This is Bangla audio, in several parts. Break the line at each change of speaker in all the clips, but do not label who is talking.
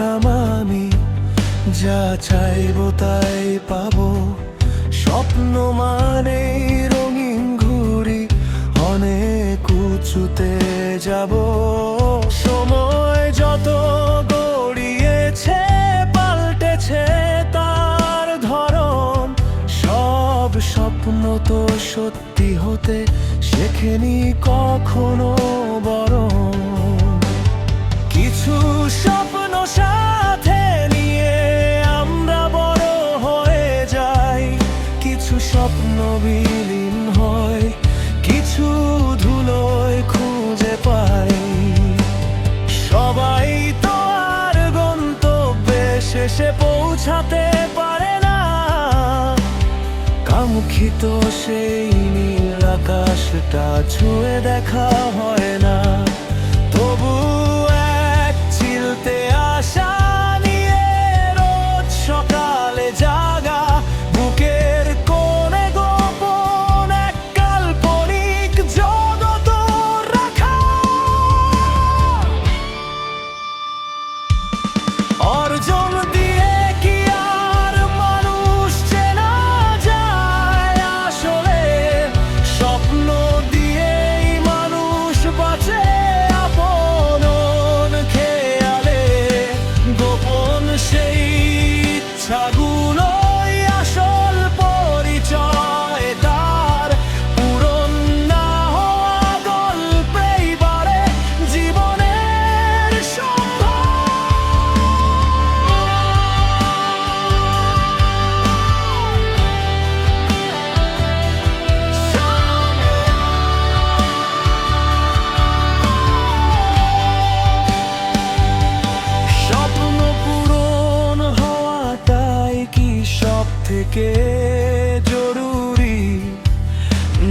জানতাম আমি, যা চাইব তাই পাব। স্বপ্ন মানে রঙিন ঘুড়ি, অনেক উঁচুতে যাব। সময় যত গড়িয়েছে, পাল্টেছে তার ধরন। সব স্বপ্ন তো সত্যি হতে শেখেনি কখনো বরং কিছু স্বপ্ন বিলীন হয়, কিছু ধুলোয় খুঁজে পাই। সবাই তো আর গন্তব্যে শেষে পৌঁছাতে পারে না। কাঙ্ক্ষিত সেই নীল আকাশটা ছুঁয়ে দেখা হয় না।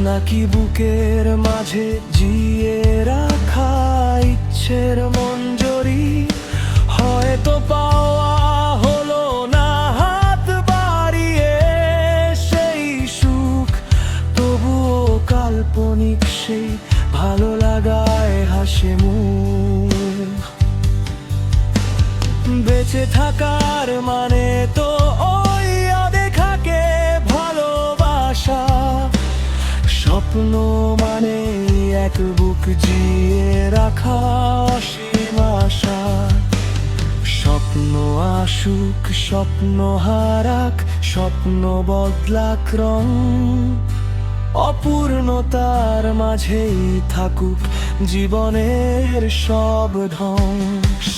নাকি বুকের মাঝে জিয়ে রাখা ইচ্ছের মঞ্জরি? হয়তো পাওয়া হলো না হাত বাড়িয়ে সেই সুখ, তবুও কাল্পনিক সেই ভালো লাগায় হাসে মুখ। বেঁচে থাকার মানে তো ওই স্বপ্ন মানে এক বুক জিয়ে রাখা অসীম আশা। স্বপ্ন আসুক, স্বপ্ন হারাক, স্বপ্ন বদলাক রং। অপূর্ণতার মাঝেই থাকুক জীবনের সব ঢং।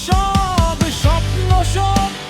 সব স্বপ্ন হয়